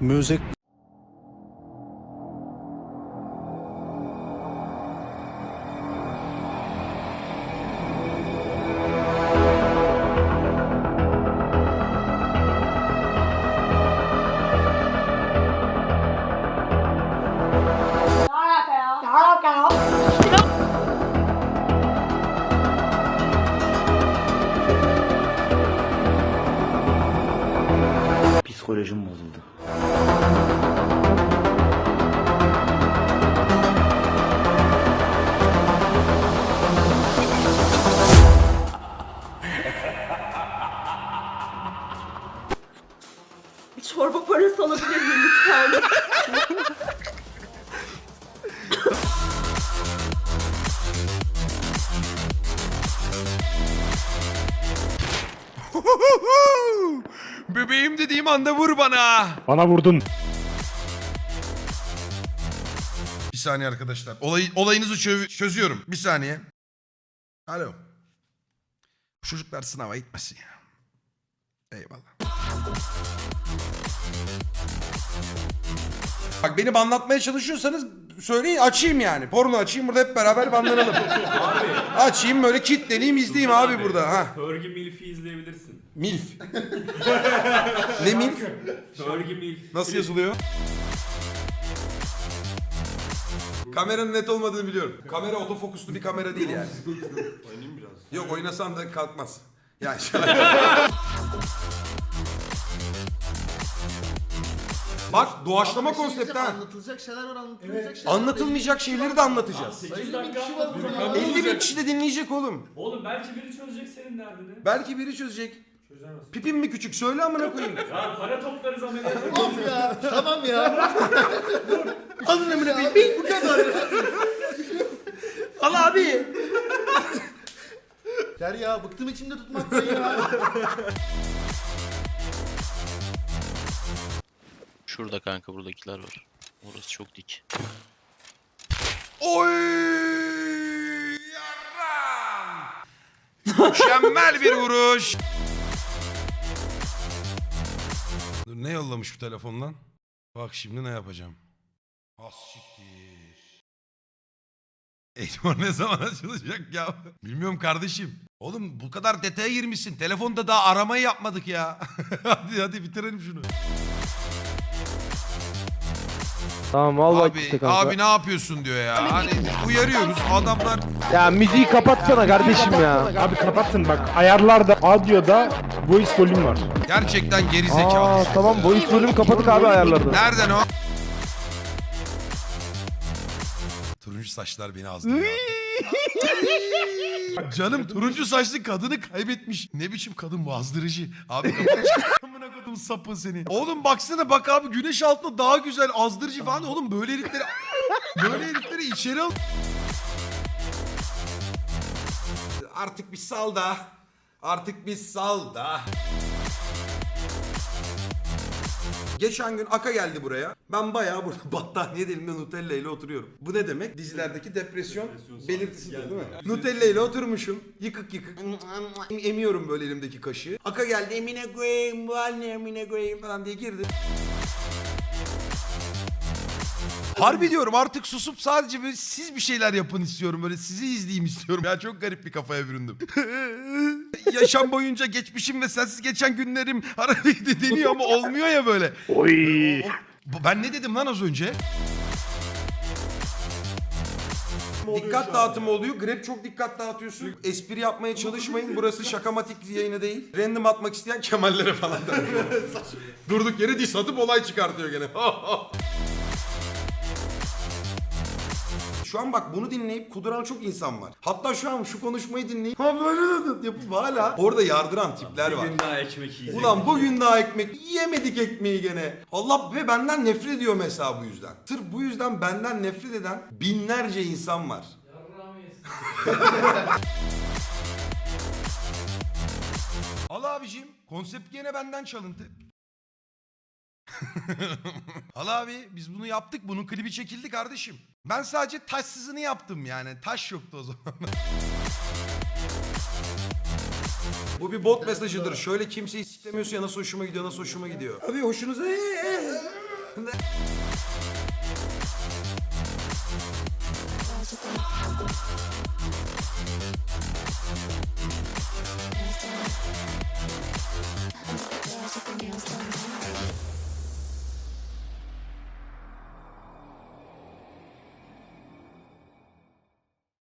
Music Ne alaka ya? Ne alaka ya? Psikolojim bozuldu. Bir çorba parası alabilir miyim lütfen? Dediğim anda vur bana. Bana vurdun. Bir saniye arkadaşlar. Olay, olayınızı çö- çözüyorum. Bir saniye. Alo. Bu çocuklar sınava gitmesin ya. Eyvallah. Bak beni anlatmaya çalışıyorsanız söyleyin açayım yani. Porno açayım burada hep beraber banlanalım. açayım böyle kitleneyim izleyeyim abi burada. Ha. Fergie Milf'i izleyebilirsin. Milf. ne milf? Fergie Milf. Nasıl yazılıyor? Kameranın net olmadığını biliyorum. Kamera otofokuslu bir kamera değil yani. Oynayayım biraz. Yok oynasam da kalkmaz. Yani Bak doğaçlama konsepti ha. Anlatılacak şeyler var anlatılacak şeyler. Anlatılmayacak şeyleri de anlatacağız. 8 dakika anlatırım. 50 bin kişi de dinleyecek oğlum. Oğlum belki biri çözecek senin derdini. Belki biri çözecek. Pipim mi küçük? Söyle amına koyayım. Ya para toplarız ameliyat. Of ya tamam ya. Alın amına koyayım. Bu kadar. Al abi. Der ya bıktım içimde tutmaktan ya. Şurada kanka buradakiler var. Orası çok dik. Oy! Yarram! Mükemmel bir vuruş. Dur ne yollamış bu telefondan? Bak şimdi ne yapacağım. Has siktir. Eğitim ne zaman açılacak ya? Bilmiyorum kardeşim. Oğlum bu kadar detaya girmişsin. Telefonda daha aramayı yapmadık ya. hadi hadi bitirelim şunu. Tamam al bak Abi, işte kanka. abi ne yapıyorsun diyor ya. Hani uyarıyoruz adamlar Ya müziği kapatsana kardeşim ya. Abi kapattın bak. Ayarlarda, audioda voice volume var. gerçekten geri Aa zekalı. tamam voice volume kapatık abi ayarlarda. Nereden o? Turuncu saçlar beni azdırıyor. Canım turuncu saçlı kadını kaybetmiş. Ne biçim kadın bu azdırıcı. Abi amına kodum sapı seni. Oğlum baksana bak abi güneş altında daha güzel azdırıcı falan. Oğlum böyle herifleri böyle herifleri içeri al. Artık bir sal da. Artık bir sal da. Geçen gün Aka geldi buraya. Ben bayağı burada battaniyede elimde Nutella ile oturuyorum. Bu ne demek? Dizilerdeki depresyon belirtisidir değil mi? Nutella ile oturmuşum. Yıkık yıkık. Emiyorum böyle elimdeki kaşığı. Aka geldi Emine koyayım bu anne Emine koyayım falan diye girdi. Harbi diyorum artık susup sadece böyle siz bir şeyler yapın istiyorum. Böyle sizi izleyeyim istiyorum. Ya çok garip bir kafaya büründüm. Yaşam boyunca geçmişim ve sensiz geçen günlerim arada deniyor ama olmuyor ya böyle. Oy. Ben ne dedim lan az önce? Dikkat dağıtımı oluyor. Grab çok dikkat dağıtıyorsun. Espri yapmaya çalışmayın. Burası şakamatik yayını değil. Random atmak isteyen Kemallere falan da. Durduk yere diş atıp olay çıkartıyor gene. Şu an bak bunu dinleyip kuduran çok insan var. Hatta şu an şu konuşmayı dinleyip ha böyle de yapıp hala orada yardıran tipler var. Bir gün daha ekmek yiyecek. Ulan bugün daha ekmek yemedik ekmeği gene. Allah ve benden nefret ediyor mesela bu yüzden. Sırf bu yüzden benden nefret eden binlerce insan var. Al abicim konsept gene benden çalıntı. Al abi biz bunu yaptık bunun klibi çekildi kardeşim. Ben sadece taşsızını yaptım yani taş yoktu o zaman. Bu bir bot mesajıdır. Şöyle kimseyi istemiyorsa ya nasıl hoşuma gidiyor nasıl hoşuma gidiyor. Abi hoşunuza